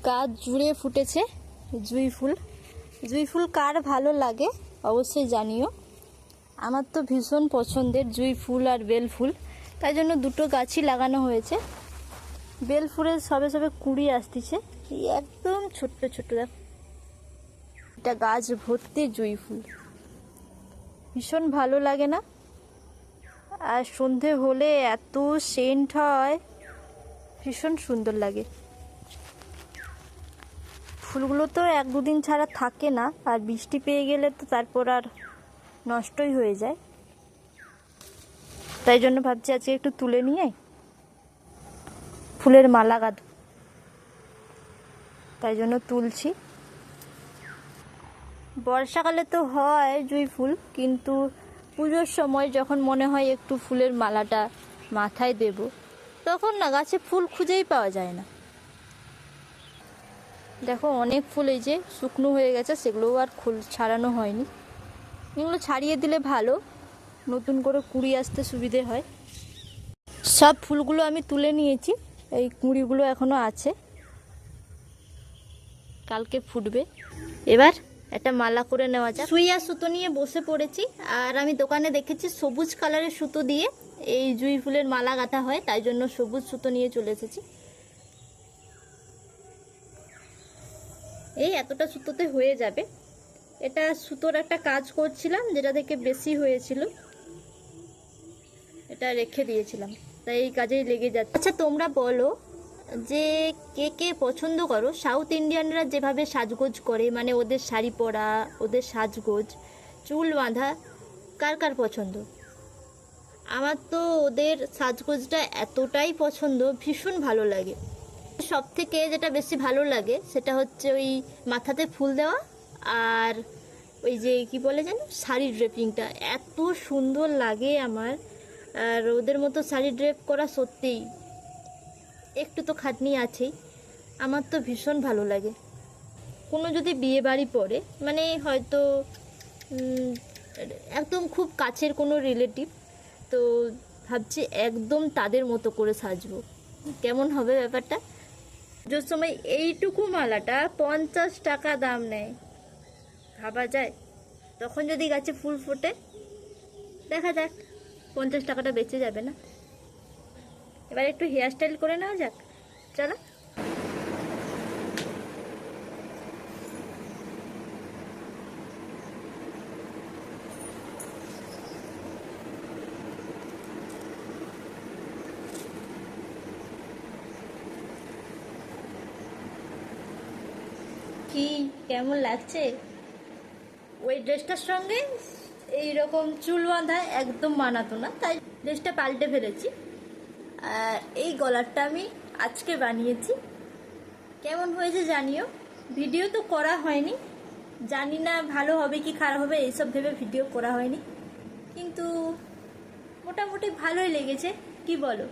গাছ জুড়ে ফুটেছে। জুঁই ফুল। জুঁই ফুল কার ভালো লাগে অবশ্যই জানিও। আমার তো ভীষণ পছন্দের জুঁই ফুল আর বেল ফুল। তাই জন্য দুটো গাছই লাগানো হয়েছে। বেল ফুলের সবে সবে কুড়ি আসতেছে। একদম ছোট্ট ছোট্ট দেখ। এটা গাছ ভর্তি জুঁই ফুল। ভীষণ ভালো লাগে না? আর সন্ধে হলে এত সেন্ট হয়। ভীষণ সুন্দর লাগে। ফুলগুলো তো এক দুদিন ছাড়া থাকে না, আর বৃষ্টি পেয়ে গেলে তো তারপর আর নষ্টই হয়ে যায়। তাই জন্য ভাবছি আজকে একটু তুলে নিয়ে ফুলের মালা গাঁথ তাই জন্য তুলছি। বর্ষাকালে তো হয় জুঁই ফুল, কিন্তু পুজোর সময় যখন মনে হয় একটু ফুলের মালাটা মাথায় দেব, তখন না গাছে ফুল খুঁজেই পাওয়া যায় না। দেখো অনেক ফুল এই যে শুকনো হয়ে গেছে, সেগুলোও আর ফুল ছাড়ানো হয়নি। এগুলো ছাড়িয়ে দিলে ভালো, নতুন করে কুড়ি আসতে সুবিধে হয়। সব ফুলগুলো আমি তুলে নিয়েছি, এই কুঁড়িগুলো এখনও আছে। কালকে ফুটবে। এবার একটা মালা করে নেওয়া যাক। সুইয়া সুতো নিয়ে বসে পড়েছি, আর আমি দোকানে দেখেছি সবুজ কালারের সুতো দিয়ে এই জুঁই ফুলের মালা গাঁথা হয়, তাই জন্য সবুজ সুতো নিয়ে চলে এসেছি। এই এতটা সুতোতে হয়ে যাবে। এটা সুতোর একটা কাজ করছিলাম, যেটা থেকে বেশি হয়েছিল। এটা রেখে দিয়েছিলাম, তাই এই কাজেই লেগে যাচ্ছে। আচ্ছা তোমরা বলো যে কে কে পছন্দ করো? সাউথ ইন্ডিয়ানরা যেভাবে সাজগোজ করে মানে ওদের শাড়ি পরা, ওদের সাজগোজ, চুল বাঁধা, কার কার পছন্দ? আমার তো ওদের সাজগোজটা এতটাই পছন্দ, ভীষণ ভালো লাগে। সব থেকে যেটা বেশি ভালো লাগে, সেটা হচ্ছে ওই মাথাতে ফুল দেওয়া আর ওই যে কি বলে যেন শাড়ি ড্রেপিংটা এত সুন্দর লাগে আমার। আর ওদের মতো শাড়ি ড্রেপ করা সত্যিই একটু তো খাটনি আছেই। আমার তো ভীষণ ভালো লাগে। কোনো যদি বিয়ে বাড়ি পড়ে মানে হয়তো একদম খুব কাছের কোনো রিলেটিভ তো ভাবছি একদম তাদের মতো করে সাজবো। কেমন হবে ব্যাপারটা? সময় এইটুকু মালাটা পঞ্চাশ টাকা দাম নেয়। ভাবা যায়। তখন যদি গাছে ফুল ফোটে, দেখা যাক, পঞ্চাশ টাকাটা বেঁচে যাবে না। এবার একটু হেয়ার স্টাইল করে নেওয়া যাক। চলো। কি, কেমন লাগছে? ওই ড্রেসটার সঙ্গে এই রকম চুল বাঁধা একদম মানাতো না, তাই ড্রেসটা পাল্টে ফেলেছি। আর এই গলারটা আমি আজকে বানিয়েছি। কেমন হয়েছে জানিও। ভিডিও তো করা হয়নি। জানি না ভালো হবে কি খারাপ হবে, এইসব ভেবে ভিডিও করা হয়নি। কিন্তু মোটামুটি ভালোই লেগেছে, কি বলো?